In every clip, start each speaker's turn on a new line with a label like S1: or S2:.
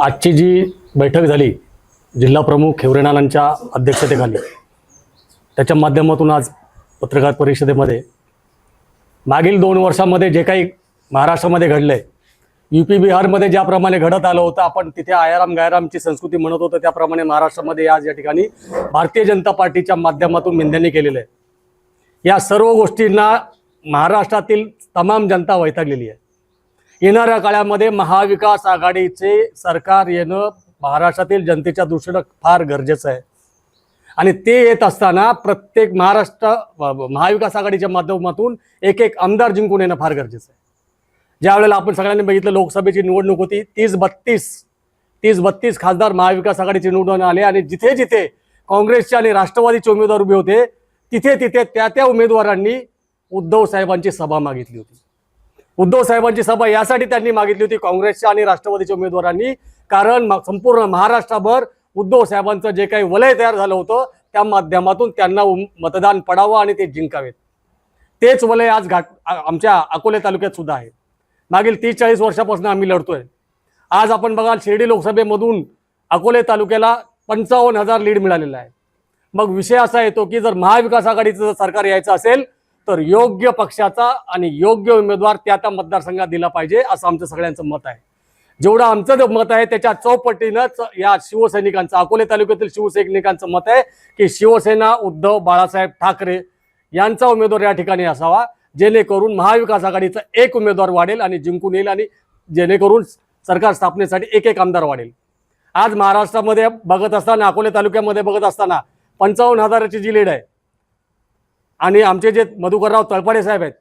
S1: आजची जी बैठक झाली जिल्हा प्रमुख खेवरेनानांच्या अध्यक्षतेखाली त्याच्या माध्यमातून आज पत्रकार परिषदेमध्ये मागील दोन वर्षामध्ये जे काही महाराष्ट्रामध्ये घडलं आहे यू पी बिहारमध्ये ज्याप्रमाणे घडत आलं होतं आपण तिथे आयाराम गायरामची संस्कृती म्हणत होतो त्याप्रमाणे महाराष्ट्रामध्ये आज या ठिकाणी भारतीय जनता पार्टीच्या माध्यमातून निंदनी केलेलं आहे. या सर्व गोष्टींना महाराष्ट्रातील तमाम जनता वैतागलेली आहे. येणाऱ्या काळामध्ये महाविकास आघाडीचे सरकार येणं महाराष्ट्रातील जनतेच्या दृष्टीनं फार गरजेचं आहे. आणि ते येत असताना प्रत्येक महाराष्ट्र महाविकास आघाडीच्या माध्यमातून एक एक आमदार जिंकून येणं फार गरजेचं आहे. ज्या वेळेला आपण सगळ्यांनी बघितलं लोकसभेची निवडणूक होती तीस बत्तीस तीस बत्तीस खासदार महाविकास आघाडीचे निवडून आले आणि जिथे जिथे काँग्रेसचे आणि राष्ट्रवादीचे उमेदवार उभे होते तिथे तिथे त्या त्या उमेदवारांनी उद्धव साहेबांची सभा मागितली होती. उद्धव साहेबांची सभा यासाठी त्यांनी मागितली होती काँग्रेसच्या आणि राष्ट्रवादीच्या उमेदवारांनी. कारण म- संपूर्ण महाराष्ट्रभर उद्धव साहेबांचं जे काही वलय तयार झालं होतं त्या माध्यमातून त्यांना उम- मतदान पडावं आणि ते जिंकावेत. तेच वलय आज घाट आमच्या अकोले तालुक्यात सुद्धा आहे. मागील तीस चाळीस वर्षापासून आम्ही लढतोय. आज आपण बघाल शिर्डी लोकसभेमधून अकोले तालुक्याला पंचावन्न हजार लीड मिळालेला आहे. मग विषय असा येतो की जर महाविकास आघाडीचं जर सरकार यायचं असेल तर योग्य पक्षाचा आणि योग्य उमेदवार त्या त्या मतदारसंघात दिला पाहिजे असं आमचं सगळ्यांचं मत आहे. जेवढं आमचं जे मत आहे त्याच्या चौपटीनंच या शिवसैनिकांचं अकोले तालुक्यातील शिवसैनिकांचं मत आहे की शिवसेना उद्धव बाळासाहेब ठाकरे यांचा उमेदवार या ठिकाणी असावा जेणेकरून महाविकास आघाडीचा एक उमेदवार वाढेल आणि जिंकून येईल आणि जेणेकरून सरकार स्थापनेसाठी एक एक आमदार वाढेल. आज महाराष्ट्रामध्ये बघत असताना अकोले तालुक्यामध्ये बघत असताना पंचावन्न हजाराची जी लीड आहे आणि आमचे जे मधुकरराव तळपाडे साहेब आहेत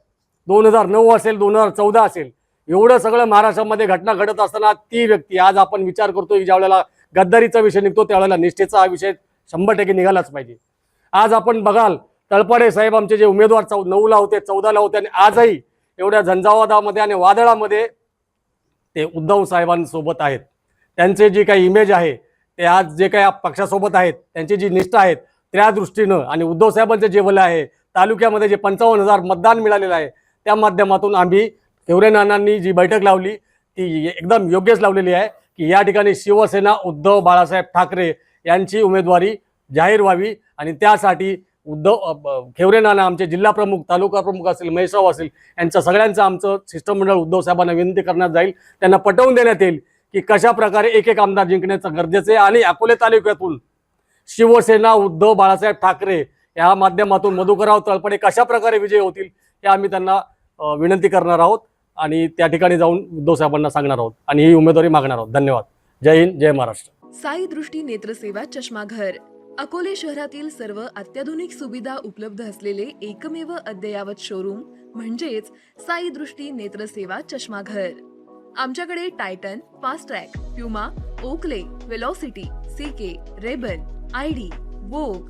S1: दोन हजार नऊ असेल दोन हजार चौदा असेल एवढं सगळं महाराष्ट्रामध्ये घटना घडत असताना ती व्यक्ती आज आपण विचार करतो की ज्यावेळेला गद्दारीचा विषय निघतो त्यावेळेला निष्ठेचा हा विषय शंभर टक्के निघालाच पाहिजे. आज आपण बघाल तळपाडे साहेब आमचे जे उमेदवार चौ नऊला होते चौदाला होते आणि आजही एवढ्या झंझावादामध्ये आणि वादळामध्ये ते उद्धव साहेबांसोबत आहेत. त्यांचे जे काही इमेज आहे ते आज जे काही पक्षासोबत आहेत त्यांची जी निष्ठा आहेत त्या दृष्टीनं आणि उद्धव साहेबांचे जे वलय आहे तालुक्यामध्ये जे पंचावन्न हजार मतदान मिळालेलं आहे त्या माध्यमातून आम्ही हिवरे नानांनी जी बैठक लावली ती एकदम योग्यच लावलेली आहे की या ठिकाणी शिवसेना उद्धव बाळासाहेब ठाकरे यांची उमेदवारी जाहीर व्हावी आणि त्यासाठी उद्धव खेवरेनाना खेवरे नाना आमचे जिल्हा प्रमुख तालुका प्रमुख असेल महेशराव असेल यांचं सगळ्यांचं आमचं शिष्टमंडळ उद्धव साहेबांना विनंती करण्यात जाईल. त्यांना पटवून देण्यात येईल की कशा प्रकारे एक एक आमदार जिंकण्याचं गरजेचं आहे आणि अकोले तालुक्यातून शिवसेना उद्धव बाळासाहेब ठाकरे या माध्यमातून मधुकरराव तळपडे कशा प्रकारे विजय होतील हे आम्ही त्यांना विनंती करणार आहोत आणि त्या ठिकाणी जाऊन उद्धव साहेबांना सांगणार आहोत आणि ही उमेदवारी मागणार आहोत. धन्यवाद. जय हिंद जय महाराष्ट्र.
S2: साई दृष्टी नेत्रसेवा चष्माघर अकोले शहरातील सर्व अत्याधुनिक सुविधा उपलब्ध असलेले एकमेव अद्ययावत शोरूम म्हणजेच साई दृष्टी नेत्रसेवा चष्माघर आमच्याकडे Titan Fastrack Puma Oakley Velocity CK Ray Ban ID Vogue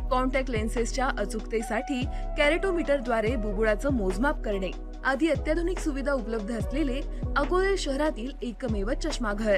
S2: contact लेन्सेसच्या अचूकतेसाठी कॅरेटोमीटरद्वारे बुबुळाचं मोजमाप करणे. आदी अत्याधुनिक सुविधा उपलब्ध असलेले अकोले शहरातील एकमेव चष्माघर.